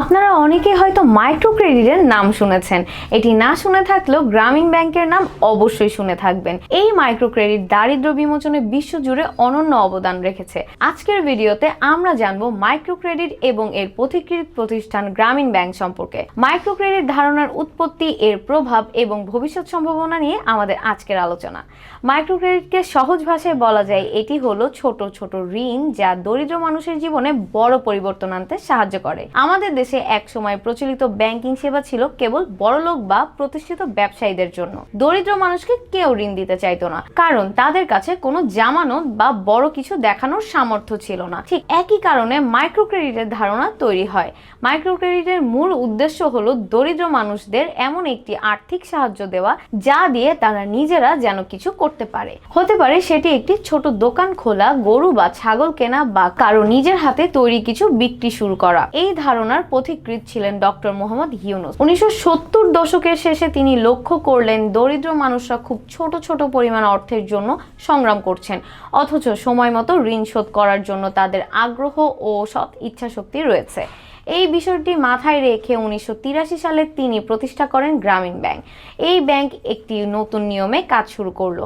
আপনারা অনেকেই হয়তো মাইক্রো ক্রেডিটের নাম শুনেছেন। এটি না শুনে থাকলেও গ্রামীণ ব্যাংকের নাম অবশ্যই শুনে থাকবেন। এই মাইক্রো ক্রেডিট দারিদ্র বিমোচনে বিশ্বজুড়ে অনন্য অবদান রেখেছে। আজকের ভিডিওতে আমরা জানব মাইক্রো ক্রেডিট এবং এর পথিকৃত প্রতিষ্ঠান গ্রামীণ ব্যাংক সম্পর্কে। মাইক্রো ক্রেডিট ধারণার উৎপত্তি, এর প্রভাব এবং ভবিষ্যৎ সম্ভাবনা নিয়ে আমাদের আজকের আলোচনা। মাইক্রো ক্রেডিটকে সহজ ভাষায় বলা যায়, এটি হলো ছোট ছোট ঋণ যা দরিদ্র মানুষের জীবনে বড় পরিবর্তন আনতে সাহায্য করে। আমাদের দেশে এক সময় প্রচলিত ব্যাংকিং সেবা ছিল কেবল বড়লোক বা প্রতিষ্ঠিত ব্যবসায়ীদের জন্য। দরিদ্র মানুষকে কেউ ঋণ দিতে চাইতো না, কারণ তাদের কাছে কোনো জামানত বা বড় কিছু দেখানোর সামর্থ্য ছিল না। ঠিক একই কারণে মাইক্রো ক্রেডিটের ধারণা তৈরি হয়। মাইক্রো ক্রেডিটের মূল উদ্দেশ্য হলো দরিদ্র মানুষদের এমন একটি আর্থিক সাহায্য দেওয়া, যা দিয়ে তারা নিজেরা যেন কিছু করতে পারে। হতে পারে সেটি একটি ছোট দোকান খোলা, গরু বা ছাগল কেনা বা কারও নিজের হাতে তৈরি কিছু বিক্রি শুরু করা। এই ধারণার পথিকৃত ছিলেন ডক্টর মোহাম্মদ ইউনুস। উনিশশো সত্তর দশকের শেষে তিনি লক্ষ্য করলেন, দরিদ্র মানুষরা খুব ছোট ছোট পরিমাণ অর্থের জন্য সংগ্রাম করছেন। অথচ সময় মতো ঋণ শোধ করার জন্য তাদের আগ্রহ ও সৎ ইচ্ছাশক্তি রয়েছে। এই বিষয়টি মাথায় রেখে উনিশশো তিরাশি সালে তিনি প্রতিষ্ঠা করেন গ্রামীণ ব্যাংক। এই ব্যাংক একটি নতুন নিয়মে কাজ শুরু করল।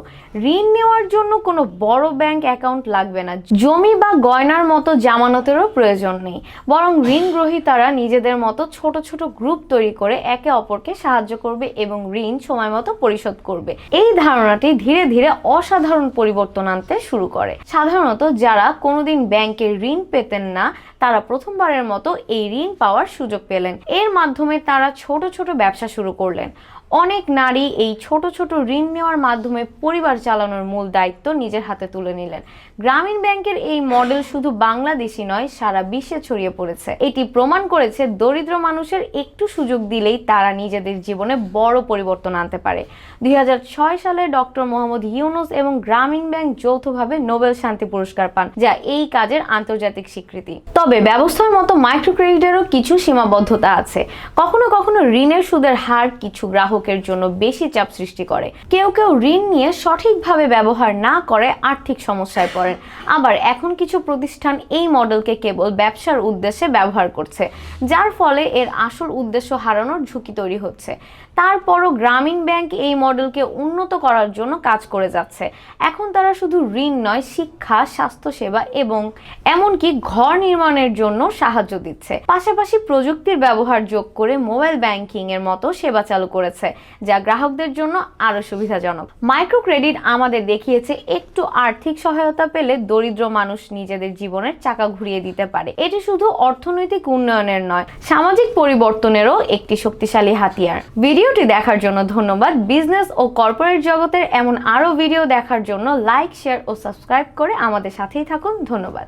ঋণ নেওয়ার জন্য কোনো বড় ব্যাংক অ্যাকাউন্ট লাগবে না। জমি বা গয়নার মতো জামানতেরও প্রয়োজন নেই। বরং ঋণ গ্রহীতারা নিজেদের মতো ছোট ছোট গ্রুপ তৈরি করে একে অপরকে সাহায্য করবে এবং ঋণ সময় মতো পরিশোধ করবে। এই ধারণাটি ধীরে ধীরে অসাধারণ পরিবর্তন আনতে শুরু করে। সাধারণত যারা কোনোদিন ব্যাংকে ঋণ পেতেন না, তারা প্রথমবারের মতো এই ঋণ পাওয়ার সুযোগ পেলেন। এর মাধ্যমে তারা ছোট ছোট ব্যবসা শুরু করলেন। অনেক নারী এই ছোট ছোট ঋণ নেওয়ার মাধ্যমে পরিবার চালানোর মূল দায়িত্ব নিজের হাতে তুলে নিলেন। গ্রামীণ ব্যাংকের এই মডেল শুধু বাংলাদেশি নয়, সারা বিশ্বে ছড়িয়ে পড়েছে। এটি প্রমাণ করেছে দরিদ্র মানুষের একটু সুযোগ দিলেই তারা নিজেদের জীবনে বড় পরিবর্তন আনতে পারে। দুই হাজার ছয় সালে ডক্টর মোহাম্মদ ইউনুস এবং গ্রামীণ ব্যাংক যৌথভাবে নোবেল শান্তি পুরস্কার পান, যা এই কাজের আন্তর্জাতিক স্বীকৃতি। তবে ব্যবস্থার মতো মাইক্রো ক্রেডিটেরও কিছু সীমাবদ্ধতা আছে। কখনো কখনো ঋণের সুদের হার কিছু গ্রাহকের জন্য বেশি চাপ সৃষ্টি করে। কেউ কেউ ঋণ নিয়ে সঠিকভাবে ব্যবহার না করে আর্থিক সমস্যায় পড়েন। আবার এখন কিছু প্রতিষ্ঠান এই মডেলকে কেবল ব্যবসার উদ্দেশ্যে ব্যবহার করছে, যার ফলে এর আসল উদ্দেশ্য হারানোর ঝুঁকি তৈরি হচ্ছে। তারপরও গ্রামীণ ব্যাংক এই মডেলকে উন্নত করার জন্য কাজ করে যাচ্ছে। এখন তারা শুধু ঋণ নয়, শিক্ষা, স্বাস্থ্যসেবা এবং এমনকি ঘর নির্মাণের জন্য সাহায্য দিচ্ছে। পাশাপাশি প্রযুক্তির ব্যবহার যোগ করে মোবাইল ব্যাংকিং এর মতো সেবা চালু করেছে, যা গ্রাহকদের জন্য আরও সুবিধাজনক। মাইক্রো ক্রেডিট আমাদের দেখিয়েছে, একটু আর্থিক সহায়তা পেলে দরিদ্র মানুষ নিজেদের জীবনের চাকা ঘুরিয়ে দিতে পারে। এটি শুধু অর্থনৈতিক উন্নয়নের নয়, সামাজিক পরিবর্তনেরও একটি শক্তিশালী হাতিয়ার। ভিডিওটি দেখার জন্য ধন্যবাদ। বিজনেস ও কর্পোরেট জগতের এমন আরও ভিডিও দেখার জন্য লাইক, শেয়ার ও সাবস্ক্রাইব করে আমাদের সাথেই থাকুন। ধন্যবাদ।